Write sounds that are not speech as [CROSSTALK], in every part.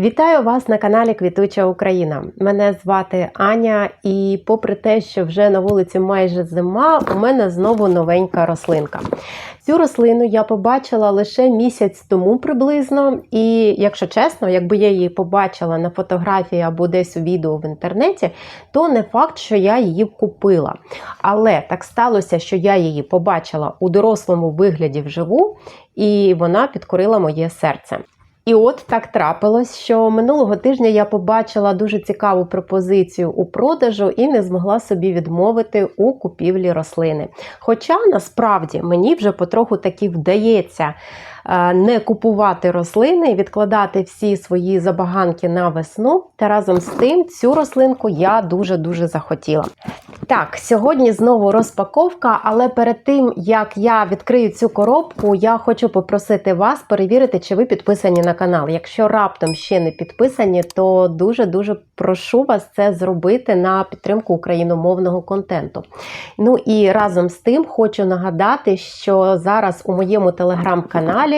Вітаю вас на каналі Квітуча Україна. Мене звати Аня, і попри те, що вже на вулиці майже зима, у мене знову новенька рослинка. Цю рослину я побачила лише місяць тому приблизно, і якщо чесно, якби я її побачила на фотографії або десь у відео в інтернеті, то не факт, що я її купила. Але так сталося, що я її побачила у дорослому вигляді вживу, і вона підкорила моє серце. І от так трапилось, що минулого тижня я побачила дуже цікаву пропозицію у продажу і не змогла собі відмовити у купівлі рослини. Хоча насправді мені вже потроху таки вдається не купувати рослини і відкладати всі свої забаганки на весну. Та разом з тим цю рослинку я дуже-дуже захотіла. Так, сьогодні знову розпаковка, але перед тим як я відкрию цю коробку, я хочу попросити вас перевірити, чи ви підписані на канал. Якщо раптом ще не підписані, то дуже-дуже прошу вас це зробити на підтримку україномовного контенту. Ну і разом з тим хочу нагадати, що зараз у моєму телеграм-каналі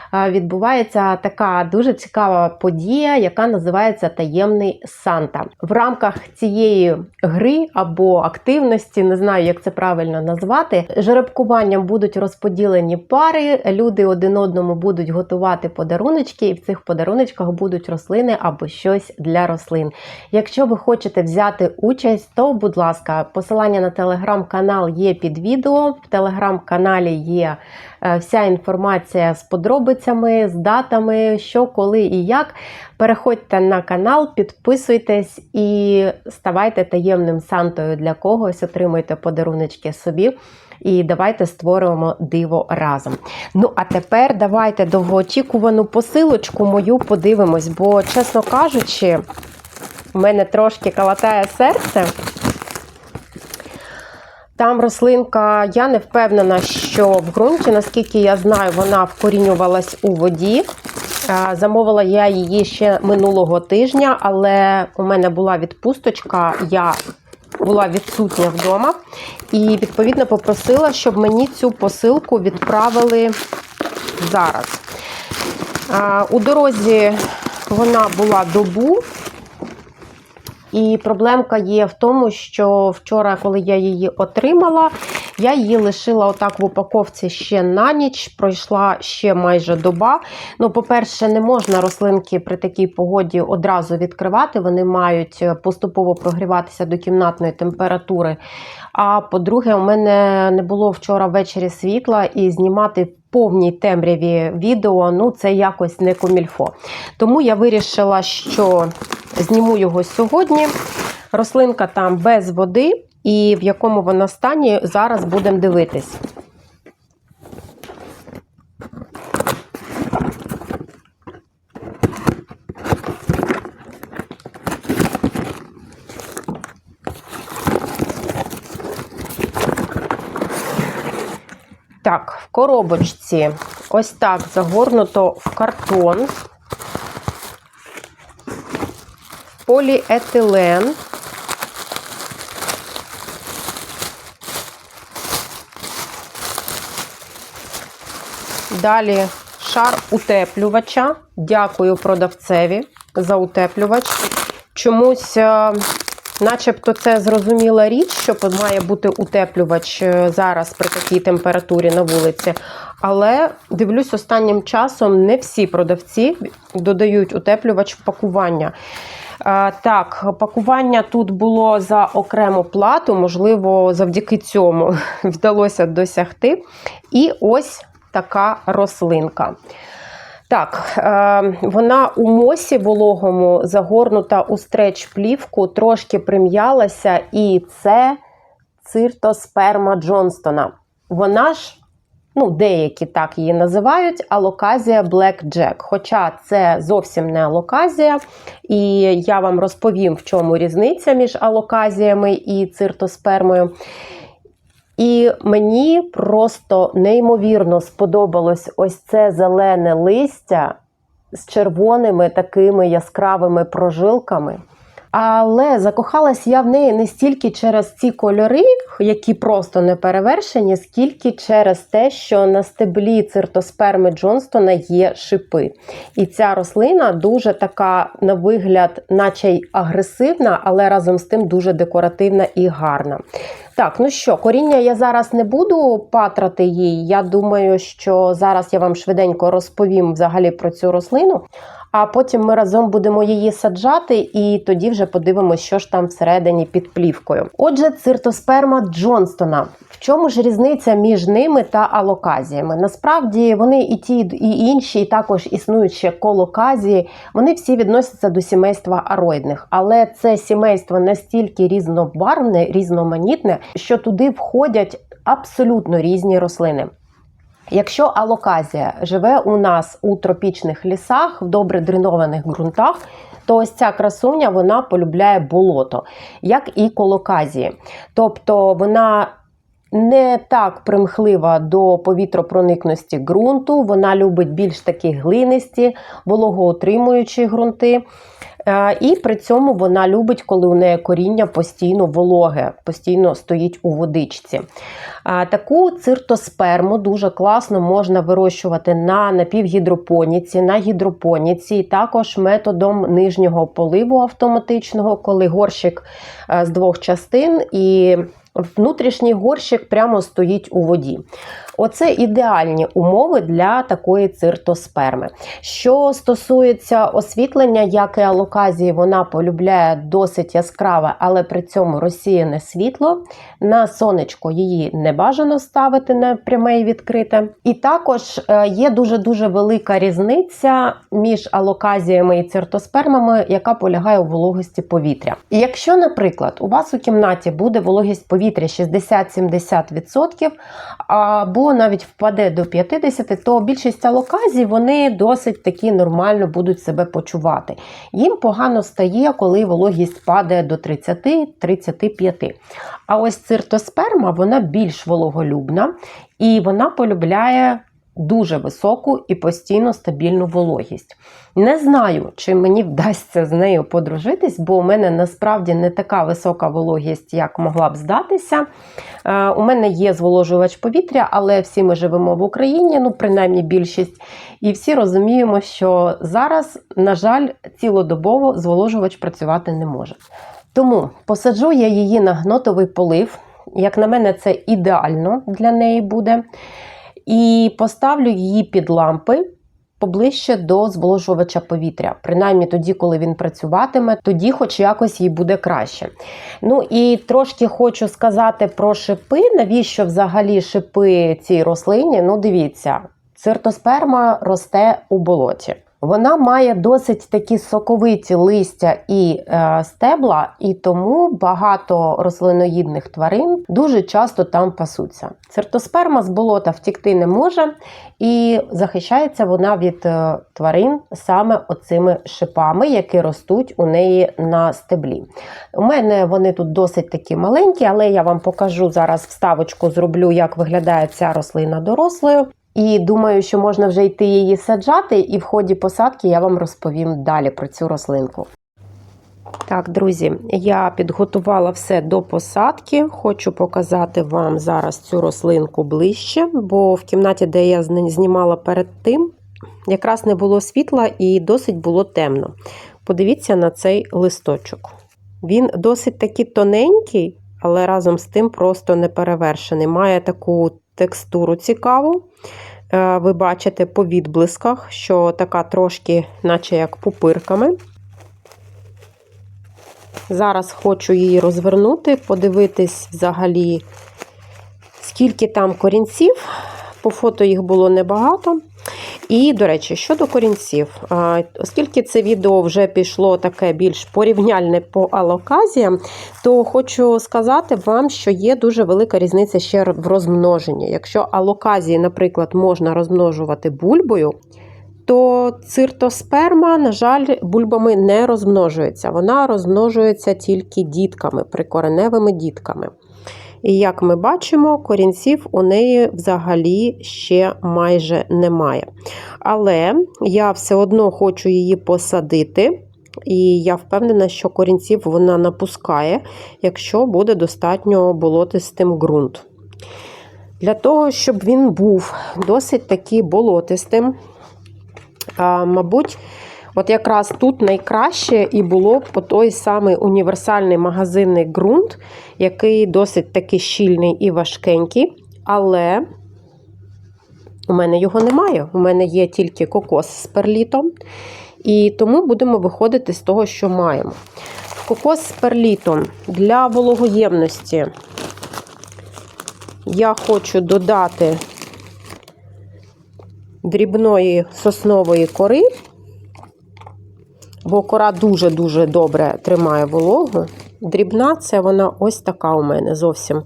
відбувається така дуже цікава подія, яка називається Таємний Санта. В рамках цієї гри або активності, не знаю, як це правильно назвати, жеребкуванням будуть розподілені пари, люди один одному будуть готувати подаруночки, і в цих подаруночках будуть рослини або щось для рослин. Якщо ви хочете взяти участь, то, будь ласка, посилання на телеграм-канал є під відео. В телеграм-каналі є е, вся інформація з подробицями, з датами, що, коли і як. Переходьте на канал, підписуйтесь і ставайте таємним сантою для когось, отримуйте подаруночки собі. І давайте створюємо диво разом. Ну, а тепер давайте довгоочікувану посилочку мою подивимось, бо, чесно кажучи, у мене трошки калатає серце. Там рослинка, я не впевнена, що в ґрунті, наскільки я знаю, вона вкорінювалась у воді. Е, Замовила я її ще минулого тижня, але у мене була відпусточка, я була відсутня вдома. І, відповідно, попросила, щоб мені цю посилку відправили зараз. Е, У дорозі вона була добу. І проблемка є в тому, що вчора, коли я її отримала, я її лишила отак в упаковці ще на ніч, пройшла ще майже доба. Ну, по-перше, не можна рослинки при такій погоді одразу відкривати, вони мають поступово прогріватися до кімнатної температури. А по-друге, у мене не було вчора ввечері світла і знімати повній темряві відео, ну це якось не комільфо. Тому я вирішила, що зніму його сьогодні. Рослинка там без води, і в якому вона стані, зараз будемо дивитись. Так, в коробочці ось так загорнуто в картон, поліетилен. Далі шар утеплювача. Дякую продавцеві за утеплювач. Чомусь, е, начебто, це зрозуміла річ, що має бути утеплювач е, зараз при такій температурі на вулиці. Але дивлюсь, останнім часом не всі продавці додають утеплювач в пакування. Е, Так, пакування тут було за окрему плату, можливо, завдяки цьому [LAUGHS] вдалося досягти. І ось така рослинка. Так, е, вона у мосі вологому загорнута у стреч-плівку, трошки прим'ялася, і це циртосперма Джонстона. Вона ж, ну, деякі так її називають, алоказія Black Jack. Хоча це зовсім не алоказія, і я вам розповім, в чому різниця між алоказіями і циртоспермою. І мені просто неймовірно сподобалось ось це зелене листя з червоними такими яскравими прожилками. Але закохалась я в неї не стільки через ці кольори, які просто не перевершені, скільки через те, що на стеблі циртосперми Джонстона є шипи. І ця рослина дуже така, на вигляд, наче й агресивна, але разом з тим дуже декоративна і гарна. Так, ну що, коріння я зараз не буду патрати їй. Я думаю, що зараз я вам швиденько розповім взагалі про цю рослину. А потім ми разом будемо її саджати, і тоді вже подивимося, що ж там всередині під плівкою. Отже, циртосперма Джонстона. В чому ж різниця між ними та алоказіями? Насправді вони і ті, і інші, і також існують ще колоказії. Вони всі відносяться до сімейства ароїдних, але це сімейство настільки різнобарвне, різноманітне, що туди входять абсолютно різні рослини. Якщо алоказія живе у нас у тропічних лісах, в добре дренованих ґрунтах, то ось ця красуня вона полюбляє болото, як і колоказії. Тобто вона не так примхлива до повітропроникності ґрунту, вона любить більш такі глинисті, вологоотримуючі ґрунти. Е, І при цьому вона любить, коли у неї коріння постійно вологе, постійно стоїть у водичці. Таку циртосперму дуже класно можна вирощувати на напівгідропоніці, на гідропоніці, і також методом нижнього поливу автоматичного, коли горщик е, з двох частин і внутрішній горщик прямо стоїть у воді. Оце ідеальні умови для такої циртосперми. Що стосується освітлення, як і алоказії, вона полюбляє досить яскраве, але при цьому розсіяне світло. На сонечко її не бажано ставити на пряме і відкрите. І також е, є дуже-дуже велика різниця між алоказіями і циртоспермами, яка полягає у вологості повітря. І якщо, наприклад, у вас у кімнаті буде вологість повітря 60-70%, або навіть впаде до 50%, то більшість алоказій вони досить таки нормально будуть себе почувати. Їм погано стає, коли вологість падає до 30-35%. А ось циртосперма вона більш вологолюбна і вона полюбляє дуже високу і постійно стабільну вологість. Не знаю, чи мені вдасться з нею подружитись, бо у мене насправді не така висока вологість, як могла б здатися. Е, у мене є зволожувач повітря, але всі ми живемо в Україні, ну, принаймні більшість. І всі розуміємо, що зараз, на жаль, цілодобово зволожувач працювати не може. Тому посаджу я її на гнотовий полив. Як на мене, це ідеально для неї буде. І поставлю її під лампи поближче до зволожувача повітря. Принаймні тоді, коли він працюватиме, тоді хоч якось їй буде краще. Ну і трошки хочу сказати про шипи. Навіщо взагалі шипи цій рослині? Ну, дивіться, циртосперма росте у болоті. Вона має досить такі соковиті листя і е, стебла, і тому багато рослиноїдних тварин дуже часто там пасуться. Циртосперма з болота втікти не може, і захищається вона від е, тварин саме оцими шипами, які ростуть у неї на стеблі. У мене вони тут досить такі маленькі, але я вам покажу зараз вставочку, зроблю, як виглядає ця рослина дорослою. І думаю, що можна вже йти її саджати, і в ході посадки я вам розповім далі про цю рослинку. Так, друзі, я підготувала все до посадки. Хочу показати вам зараз цю рослинку ближче, бо в кімнаті, де я знімала перед тим, якраз не було світла і досить було темно. Подивіться на цей листочок. Він досить таки тоненький, але разом з тим просто не перевершений. Має таку текстуру цікаву. Е, ви бачите по відблисках, що така трошки, наче як пупирками. Зараз хочу її розвернути, подивитись взагалі, скільки там корінців. По фото їх було небагато. І, до речі, щодо корінців, оскільки це відео вже пішло таке більш порівняльне по алоказіям, то хочу сказати вам, що є дуже велика різниця ще в розмноженні. Якщо алоказії, наприклад, можна розмножувати бульбою, то циртосперма, на жаль, бульбами не розмножується. Вона розмножується тільки дітками, прикореневими дітками. І як ми бачимо, корінців у неї взагалі ще майже немає. Але я все одно хочу її посадити І я впевнена, що корінців вона напускає, якщо буде достатньо болотистим ґрунт. Для того, щоб він був досить таки болотистим, мабуть, от якраз тут найкраще і було б той самий універсальний магазинний ґрунт, який досить таки щільний і важкенький, але у мене його немає. У мене є тільки кокос з перлітом. І тому будемо виходити з того, що маємо. Кокос з перлітом для вологоємності я хочу додати дрібної соснової кори, бо кора дуже-дуже добре тримає вологу. Дрібна це вона ось така у мене зовсім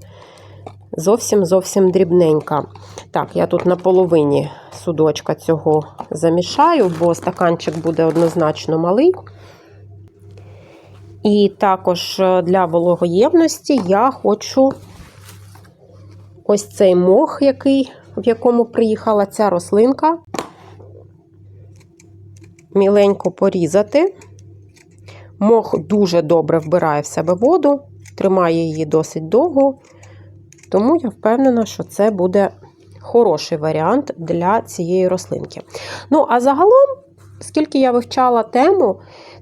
зовсім зовсім дрібненька. Так, я тут на половині судочка цього замішаю, бо стаканчик буде однозначно малий. І також для вологоємності я хочу ось цей мох, який, в якому приїхала ця рослинка, міленько порізати. Мох дуже добре вбирає в себе воду, тримає її досить довго. Тому я впевнена, що це буде хороший варіант для цієї рослинки. Ну, а загалом, скільки я вивчала тему,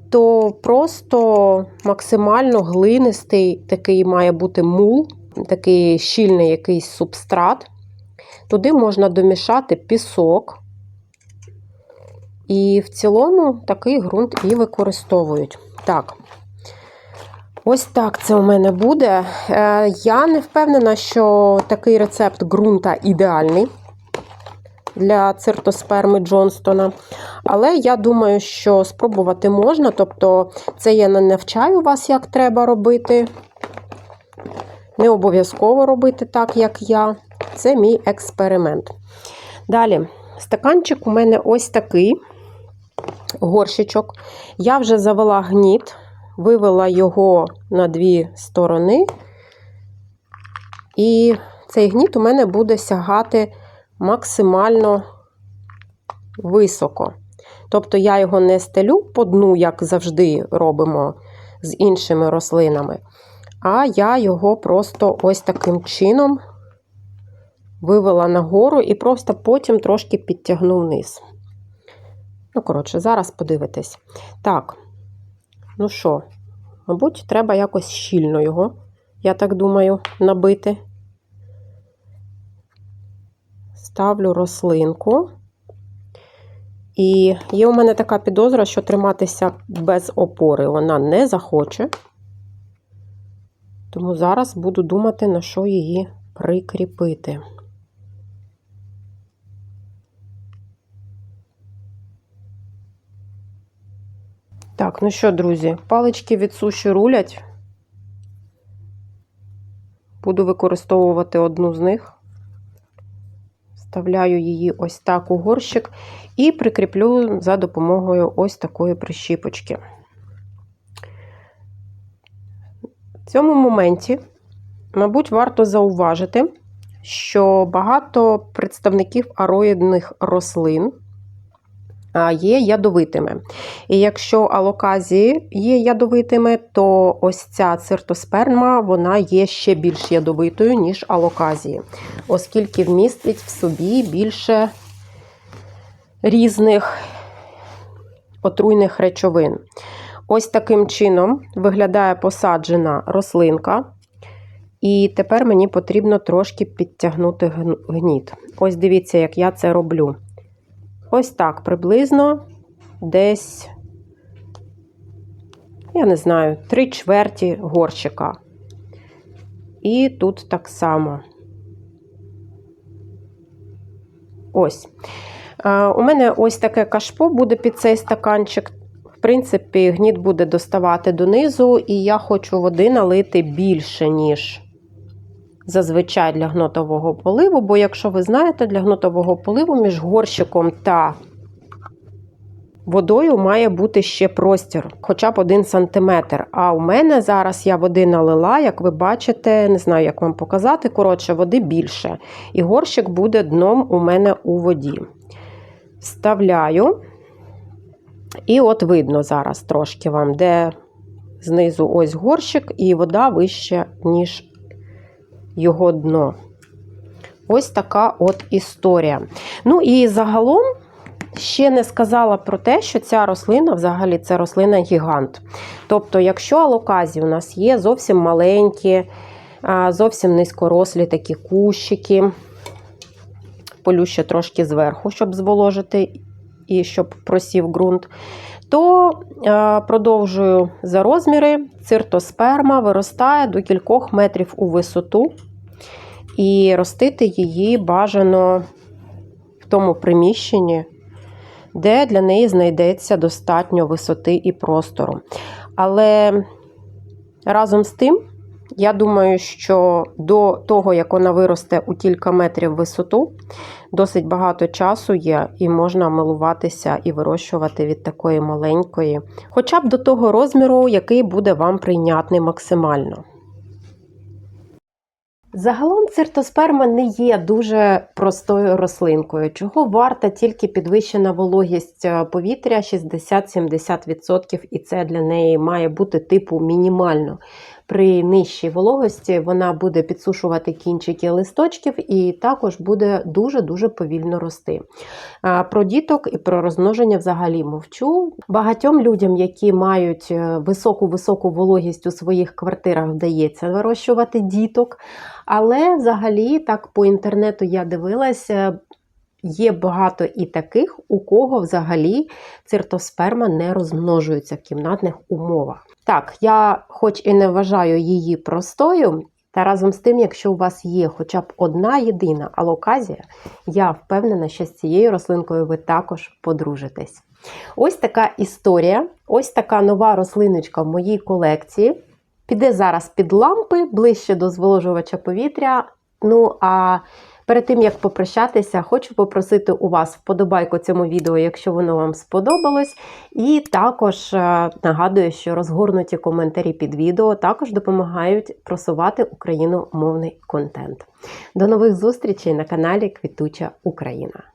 то просто максимально глинистий такий має бути мул, такий щільний якийсь субстрат. Туди можна домішати пісок. І в цілому такий ґрунт і використовують. Так, Ось так це у мене буде. Е, я не впевнена, що такий рецепт ґрунта ідеальний для циртосперми Джонстона. Але я думаю, що спробувати можна. Тобто, це я не навчаю вас, як треба робити. Не обов'язково робити так, як я. Це мій експеримент. Далі, стаканчик у мене ось такий горщичок. Я вже завела гніт вивела його на дві сторони, і цей гніт у мене буде сягати максимально високо. Тобто я його не стелю по дну, як завжди робимо з іншими рослинами, а я його просто ось таким чином вивела нагору і просто потім трошки підтягну вниз. Ну, коротше, зараз подивитесь. Так, Ну що, мабуть, треба якось щільно його, я так думаю, набити. Ставлю рослинку. І є у мене така підозра, що триматися без опори вона не захоче. Тому зараз буду думати, на що її прикріпити. Так, ну що, друзі, палички від суші рулять. Буду використовувати одну з них. Вставляю її ось так у горщик і прикріплю за допомогою ось такої прищіпочки. В цьому моменті, мабуть, варто зауважити, що багато представників ароїдних рослин є ядовитими. І якщо алоказії є ядовитими, то ось ця циртосперма вона є ще більш ядовитою, ніж алоказії, оскільки вмістить в собі більше різних отруйних речовин. Ось таким чином виглядає посаджена рослинка. І тепер мені потрібно трошки підтягнути гніт. Ось дивіться, як я це роблю. Ось так приблизно десь, я не знаю, три чверті горщика. І тут так само. Ось. У мене ось таке кашпо буде під цей стаканчик. В принципі, гніт буде доставати донизу, і я хочу води налити більше, ніж зазвичай для гнотового поливу, бо, якщо ви знаєте, для гнотового поливу між горщиком та водою має бути ще простір, хоча б 1 см. А у мене зараз я води налила, як ви бачите, не знаю, як вам показати, коротше, води більше. І горщик буде дном у мене у воді. Вставляю. І от видно зараз трошки вам, де знизу ось горщик, і вода вища, ніж його дно. Ось така от історія. Ну і загалом ще не сказала про те, що ця рослина взагалі це рослина гігант. Тобто, якщо алоказі у нас є зовсім маленькі, зовсім низькорослі такі кущики, полю ще трошки зверху, щоб зволожити і щоб просів ґрунт, то е, продовжую за розміри, циртосперма виростає до кількох метрів у висоту, і ростити її бажано в тому приміщенні, де для неї знайдеться достатньо висоти і простору. Але разом з тим, я думаю, що до того, як вона виросте у кілька метрів висоту, досить багато часу є, і можна милуватися і вирощувати від такої маленької, хоча б до того розміру, який буде вам прийнятний максимально. Загалом циртосперма не є дуже простою рослинкою, чого варта тільки підвищена вологість е, повітря 60-70%, і це для неї має бути типу мінімально. При нижчій вологості вона буде підсушувати кінчики листочків і також буде дуже-дуже повільно рости. Про діток і про розмноження взагалі мовчу. Багатьом людям, які мають високу-високу вологість у своїх квартирах, вдається вирощувати діток. Але взагалі, так по інтернету я дивилася. Є багато і таких, у кого взагалі циртосперма не розмножується в кімнатних умовах. Так, я хоч і не вважаю її простою, та разом з тим, якщо у вас є хоча б одна єдина алоказія, я впевнена, що з цією рослинкою ви також подружитесь. Ось така історія, ось така нова рослиночка в моїй колекції. Піде зараз під лампи ближче до зволожувача повітря. Ну, а Перед тим як попрощатися, хочу попросити у вас вподобайку цьому відео, якщо воно вам сподобалось. І також е, нагадую, що розгорнуті коментарі під відео також допомагають просувати україномовний контент. До нових зустрічей на каналі Квітуча Україна.